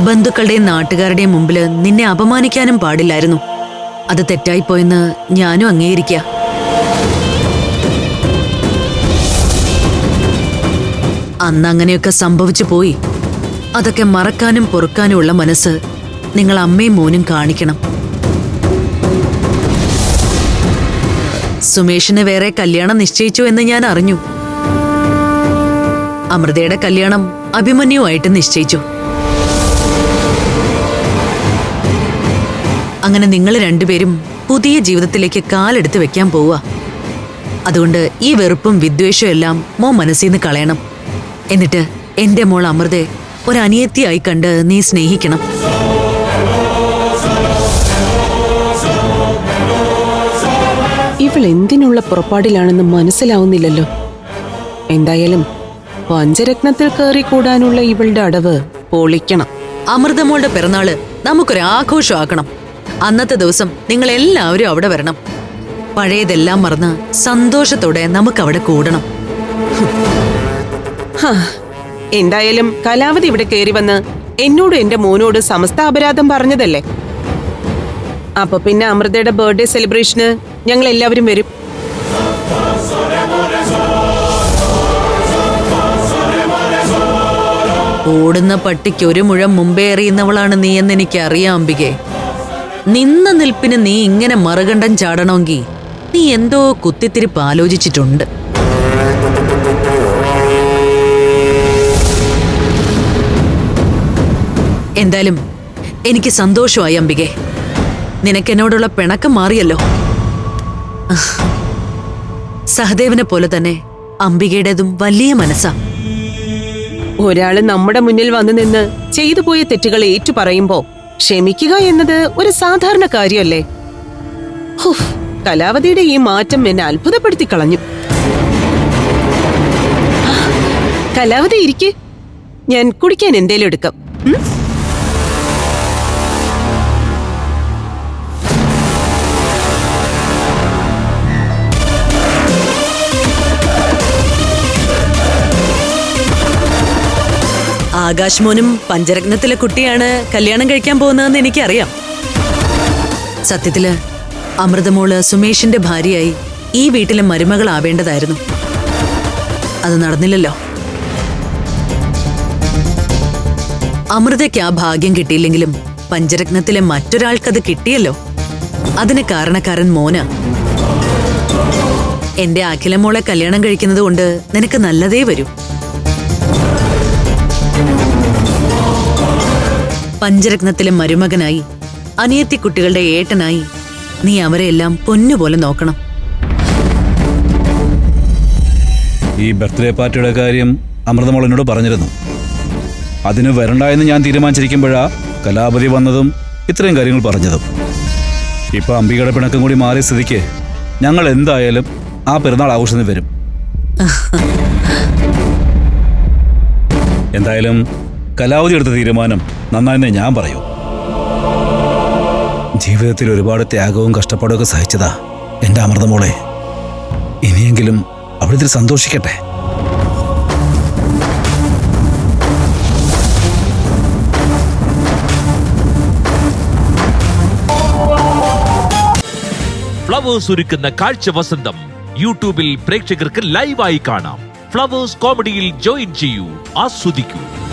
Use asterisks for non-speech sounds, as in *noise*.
ബന്ധുക്കളുടെയും നാട്ടുകാരുടെയും മുമ്പിൽ നിന്നെ അപമാനിക്കാനും പാടില്ലായിരുന്നു. അത് തെറ്റായിപ്പോയെന്ന് ഞാനും അംഗീകരിക്കുക അന്ന് അങ്ങനെയൊക്കെ സംഭവിച്ചു പോയി. അതൊക്കെ മറക്കാനും പൊറുക്കാനുമുള്ള മനസ്സ് നിങ്ങൾ അമ്മയും മോനും കാണിക്കണം. സുമേഷിന് വേറെ കല്യാണം നിശ്ചയിച്ചു എന്ന് ഞാൻ അറിഞ്ഞു. അമൃതയുടെ കല്യാണം അഭിമന്യുമായിട്ട് നിശ്ചയിച്ചു. അങ്ങനെ നിങ്ങൾ രണ്ടുപേരും പുതിയ ജീവിതത്തിലേക്ക് കാലെടുത്ത് വെക്കാൻ പോവുക. അതുകൊണ്ട് ഈ വെറുപ്പും വിദ്വേഷവും എല്ലാം മോ മനസ്സിൽ നിന്ന് കളയണം. എന്നിട്ട് എന്റെ മോൾ അമൃതെ ഒരു അനിയത്തിയായി കണ്ട് നീ സ്നേഹിക്കണം. ഇവൾ എന്തിനുള്ള പുറപ്പാടിലാണെന്ന് മനസ്സിലാവുന്നില്ലല്ലോ. എന്തായാലും പഞ്ചരത്നത്തിൽ കയറി കൂടാനുള്ള ഇവളുടെ അടവ് പൊളിക്കണം. അമൃതമോളുടെ പിറന്നാൾ നമുക്കൊരു ആഘോഷമാക്കണം അന്നത്തെ ദിവസം നിങ്ങൾ എല്ലാവരും അവിടെ വരണം. പഴയതെല്ലാം മറന്ന് സന്തോഷത്തോടെ നമുക്ക് അവിടെ കൂടണം എന്തായാലും കലാവതി ഇവിടെ കയറി വന്ന് എന്നോട് എന്റെ മോനോട് സമസ്ത അപരാധം പറഞ്ഞതല്ലേ? അപ്പൊ പിന്നെ അമൃതയുടെ ബർത്ത്ഡേ സെലിബ്രേഷന് ഞങ്ങൾ എല്ലാവരും വരും. ഓടുന്ന പട്ടിക്ക് ഒരു മുഴം മുമ്പേ എറിയുന്നവളാണ് നീ എന്ന് എനിക്ക് അറിയാം അംബികെ. നിന്ന നിൽപ്പിന് നീ ഇങ്ങനെ മറുകണ്ടം ചാടണമെങ്കിൽ നീ എന്തോ കുത്തിത്തിരിപ്പ് ആലോചിച്ചിട്ടുണ്ട്. എന്തായാലും എനിക്ക് സന്തോഷമായി അംബികെ. നിനക്കെന്നോടുള്ള പിണക്കം മാറിയല്ലോ. സഹദേവനെ പോലെ തന്നെ അംബികയുടേതും വലിയ മനസ്സാ. ഒരാൾ നമ്മുടെ മുന്നിൽ വന്നു നിന്ന് ചെയ്തു പോയ തെറ്റുകൾ ഏറ്റു പറയുമ്പോ ക്ഷമിക്കുക എന്നത് ഒരു സാധാരണ കാര്യമല്ലേ? കലാവതിയുടെ ഈ മാറ്റം എന്നെ അത്ഭുതപ്പെടുത്തി കളഞ്ഞു. കലാവതി ഇരിക്കെ. ഞാൻ കുടിക്കാൻ എന്തേലും എടുക്കാം. ആകാശ് മോനും പഞ്ചരത്നത്തിലെ കുട്ടിയാണ് കല്യാണം കഴിക്കാൻ പോകുന്നതെന്ന് എനിക്കറിയാം. സത്യത്തിൽ അമൃതമോൾ സുമേഷിന്റെ ഭാര്യയായി ഈ വീട്ടിലെ മരുമകളാവേണ്ടതായിരുന്നു. അത് നടന്നില്ലല്ലോ. അമൃതയ്ക്ക് ആ ഭാഗ്യം കിട്ടിയില്ലെങ്കിലും പഞ്ചരത്നത്തിലെ മറ്റൊരാൾക്കത് കിട്ടിയല്ലോ. അതിന് കാരണക്കാരൻ മോന. എന്റെ അഖിലമോളെ കല്യാണം കഴിക്കുന്നത് കൊണ്ട് നിനക്ക് നല്ലതേ വരൂ. പഞ്ചരത്നത്തിലെ മരുമകനായി അനിയത്തി കുട്ടികളുടെ ഏട്ടനായി നീ അവരെ എല്ലാം പൊന്നുപോലെ നോക്കണം. ഈ ബർത്ത്ഡേ പാർട്ടിയുടെ കാര്യം അമൃതമോൾ എന്നോട് പറഞ്ഞിരുന്നു. അതിന് വരണ്ട എന്ന് ഞാൻ തീരുമാനിച്ചിരിക്കുമ്പോഴാ കലാപതി വന്നതും ഇത്രയും കാര്യങ്ങൾ പറഞ്ഞതും. ഇപ്പൊ അംബികയുടെ പിണക്കം കൂടി മാറിയ സ്ഥിതിക്ക് ഞങ്ങൾ എന്തായാലും ആ പെരുന്നാൾ ആഘോഷം വരും. *laughs* എന്തായാലും കലാവധി എടുത്ത തീരുമാനം നന്നായെന്നേ ഞാൻ പറയൂ. ജീവിതത്തിൽ ഒരുപാട് ത്യാഗവും കഷ്ടപ്പാടും ഒക്കെ സഹിച്ചതാ എന്റെ അമൃതമോളെ. ഇനിയെങ്കിലും അവിടുത്തെ സന്തോഷിക്കട്ടെ. ഫ്ലവേഴ്സ് ഒരുക്കുന്ന കാഴ്ച വസന്തം യൂട്യൂബിൽ പ്രേക്ഷകർക്ക് ലൈവായി കാണാം. ഫ്ലവേഴ്സ് കോമഡിയിൽ ജോയിൻ ചെയ്യൂ ആസ്വദിക്കൂ.